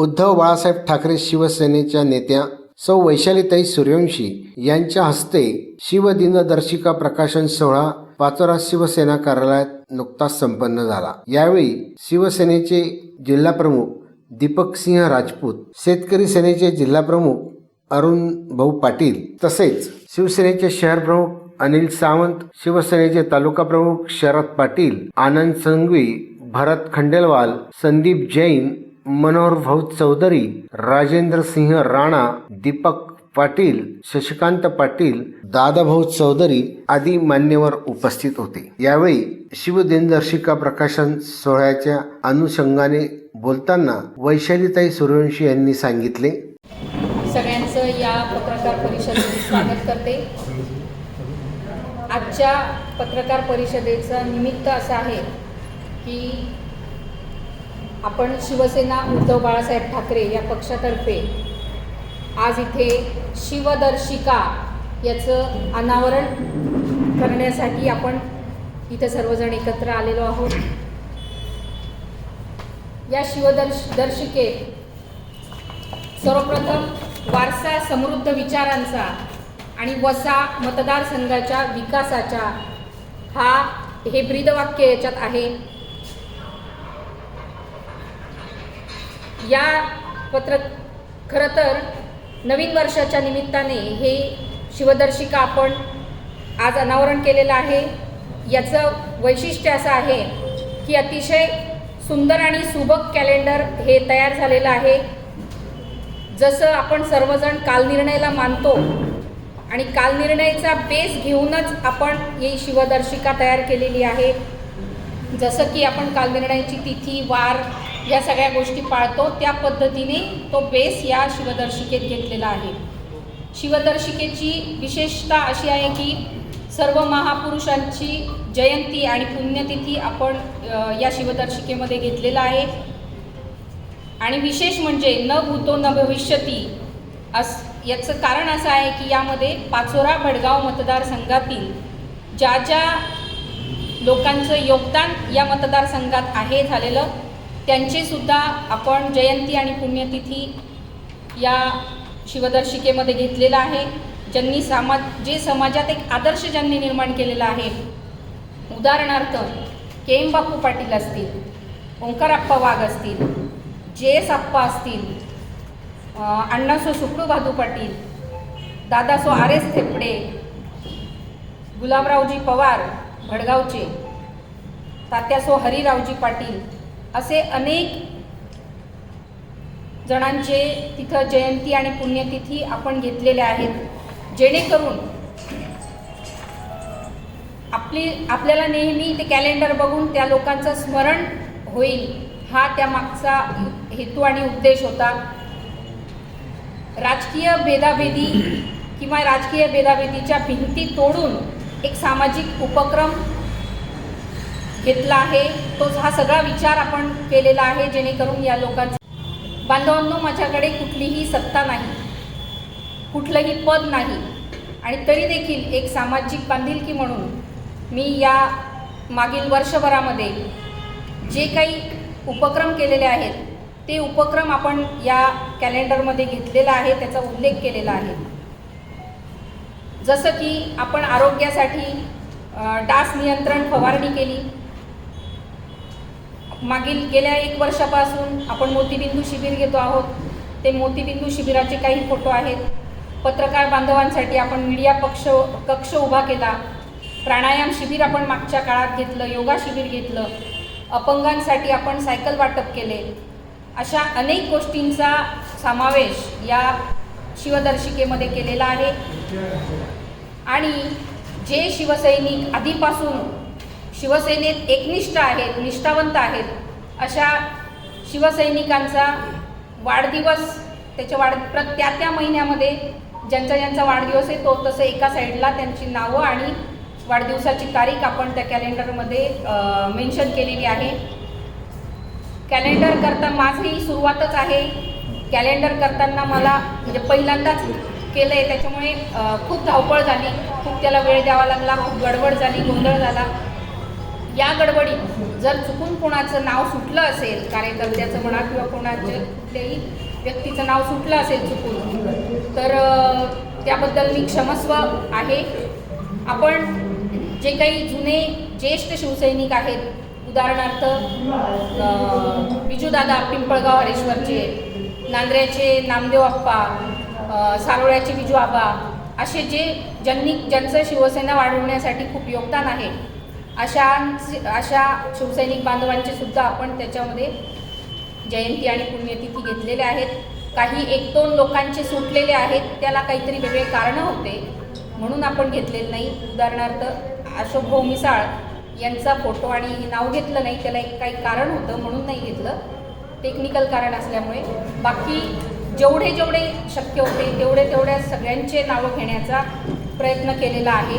उद्धव बाळासाहेब ठाकरे शिवसेनेच्या नेत्या सौ वैशालीताई सूर्यवंशी यांच्या हस्ते शिवदिनदर्शिका प्रकाशन सोहळा पाचोरा शिवसेना कार्यालयात नुकताच संपन्न झाला. यावेळी शिवसेनेचे जिल्हाप्रमुख दीपक सिंह राजपूत शेतकरी सेनेचे जिल्हाप्रमुख अरुण भाऊ पाटील तसेच शिवसेनेचे शहर प्रमुख अनिल सावंत शिवसेनेचे तालुका प्रमुख शरद पाटील आनंद संघवी भरत खंडेलवाल संदीप जैन मनोहर भाऊ चौधरी राजेंद्र सिंह राणा दीपक पाटील शशिकांत पाटील दादाभाऊ चौधरी आदी मान्यवर उपस्थित होते. यावेळी शिवदिनदर्शिका प्रकाशन सोहळ्याच्या अनुषंगाने बोलताना वैशालीताई सूर्यवंशी यांनी सांगितले. सगळ्यांचं या पत्रकार परिषदेत स्वागत करते. आजच्या पत्रकार परिषदेचं निमित्त असं आहे की आपण शिवसेना उद्धव बाळासाहेब ठाकरे या पक्षातर्फे आज इथे शिवदर्शिका याचं अनावरण करण्यासाठी आपण इथे सर्वजण एकत्र आलेलो आहोत. या शिवदर्श दर्शिकेत सर्वप्रथम वारसा समृद्ध विचारांचा आणि वसा मतदारसंघाच्या विकासाच्या हा हे ब्रीदवाक्य याच्यात आहे. या पत्र खरं तर नवीन वर्षाच्या निमित्ताने हे शिवदर्शिका आपण आज अनावरण केलेलं आहे. याचं वैशिष्ट्य असं आहे की अतिशय सुंदर आणि सुबक कॅलेंडर हे तयार झालेलं आहे. जसं आपण सर्वजण कालनिर्णयाला मानतो आणि कालनिर्णयाचा बेस घेऊनच आपण ही शिवदर्शिका तयार केलेली आहे. जसं की आपण कालनिर्णयाची तिथी वार या सगळ्या गोष्टी पाळतो. त्या पद्धतीने तो बेस या शिवदर्शिकेत घेतलेला आहे. शिवदर्शिकेची विशेषता अशी आहे की सर्व महापुरुषांची जयंती आणि पुण्यतिथी आपण या शिवदर्शिकेमध्ये घेतलेला आहे. आणि विशेष म्हणजे न भूतो न भविष्यती अस याचं कारण असं आहे की यामध्ये पाचोरा भडगाव मतदारसंघातील ज्या ज्या लोकांचं योगदान या मतदारसंघात आहे झालेलं त्यांची सुद्धा आपण जयंती आणि पुण्यतिथी या शिवदर्शिकेमध्ये घेतलेलं आहे. ज्यांनी समाज जे समाजात एक आदर्श ज्यांनी निर्माण केलेला आहे उदाहरणार्थ के एम बापू पाटील असतील ओंकाराप्पा वाघ असतील जे एस आप्पा असतील अण्णासो सुकडू भादू पाटील दादासो आर एस थेपडे गुलाबरावजी पवार भडगावचे तात्यासो हरिरावजी पाटील असे अनेक जणांचे तिथं जयंती आणि पुण्यतिथी आपण घेतलेल्या आहेत. जेणेकरून आपली आपल्याला नेहमी ते कॅलेंडर बघून त्या लोकांचं स्मरण होईल हा त्या मागचा हेतू आणि उद्देश होता. राजकीय भेदाभेदी किंवा राजकीय भेदाभेदीच्या भिंती तोडून एक सामाजिक उपक्रम घेतला आहे. तो हा सगळा विचार आपण केलेला आहे जेणेकरून या लोकांचा बांधवांनो माझ्याकडे कुठलीही सत्ता नाही कुठलंही पद नाही. आणि तरी देखील एक सामाजिक बांधिलकी म्हणून मी या मागील वर्षभरामध्ये जे काही उपक्रम केलेले आहेत ते उपक्रम आपण या कॅलेंडरमध्ये घेतलेला आहे त्याचा उल्लेख केलेला आहे. जसं की आपण आरोग्यासाठी डास नियंत्रण फवारणी केली. मागील गेल्या एक वर्षापासून आपण मोतीबिंदू शिबिर घेतो आहोत. ते मोतीबिंदू शिबिराचे काही फोटो आहेत. पत्रकार बांधवांसाठी आपण मीडिया पक्ष कक्ष उभा केला. प्राणायाम शिबिर आपण मागच्या काळात घेतलं योगा शिबिर घेतलं. अपंगांसाठी आपण सायकल वाटप केले. अशा अनेक गोष्टींचा समावेश या शिवदर्शिकेमध्ये केलेला आहे. आणि जे शिवसैनिक आधीपासून शिवसेनेत एकनिष्ठ आहेत निष्ठावंत आहेत अशा शिवसैनिकांचा वाढदिवस त्याच्या वाढ प्र त्या त्या महिन्यामध्ये ज्यांचा ज्यांचा वाढदिवस आहे तो तसं एका साईडला त्यांची नावं आणि वाढदिवसाची तारीख आपण त्या कॅलेंडरमध्ये मेन्शन केलेली आहे. कॅलेंडर करता माझी सुरुवातच आहे. कॅलेंडर करताना मला म्हणजे पहिल्यांदाच केलं आहे त्याच्यामुळे खूप धावपळ झाली. खूप त्याला वेळ द्यावा लागला खूप गडबड झाली गोंधळ झाला. या गडबडीत जर चुकून कोणाचं नाव सुटलं असेल कार्यकर्त्याचं म्हणा किंवा कोणाच्या कुठल्याही व्यक्तीचं नाव सुटलं असेल चुकून तर त्याबद्दल मी क्षमस्व आहे. आपण जे काही जुने ज्येष्ठ शिवसैनिक आहेत उदाहरणार्थ बिजूदादा पिंपळगाव हरेश्वरचे नांद्र्याचे नामदेव आप्पा सारोळ्याचे बिजू आबा असे जे ज्यांनी ज्यांचं शिवसेना वाढवण्यासाठी खूप योगदान आहे अशा अशा शिवसैनिक बांधवांचे सुद्धा आपण त्याच्यामध्ये जयंती आणि पुण्यतिथी घेतलेल्या आहेत. काही एक दोन लोकांचे सुटलेले आहेत. त्याला काहीतरी वेगळे कारणं होते. म्हणून आपण घेतलेलं नाही. उदाहरणार्थ अशोक भाऊ मिसाळ यांचा फोटो आणि नाव घेतलं नाही. त्याला एक काही कारण होतं म्हणून नाही घेतलं. टेक्निकल कारण असल्यामुळे. बाकी जेवढे जेवढे शक्य होते तेवढे तेवढ्या सगळ्यांचे नावं घेण्याचा प्रयत्न केलेला आहे.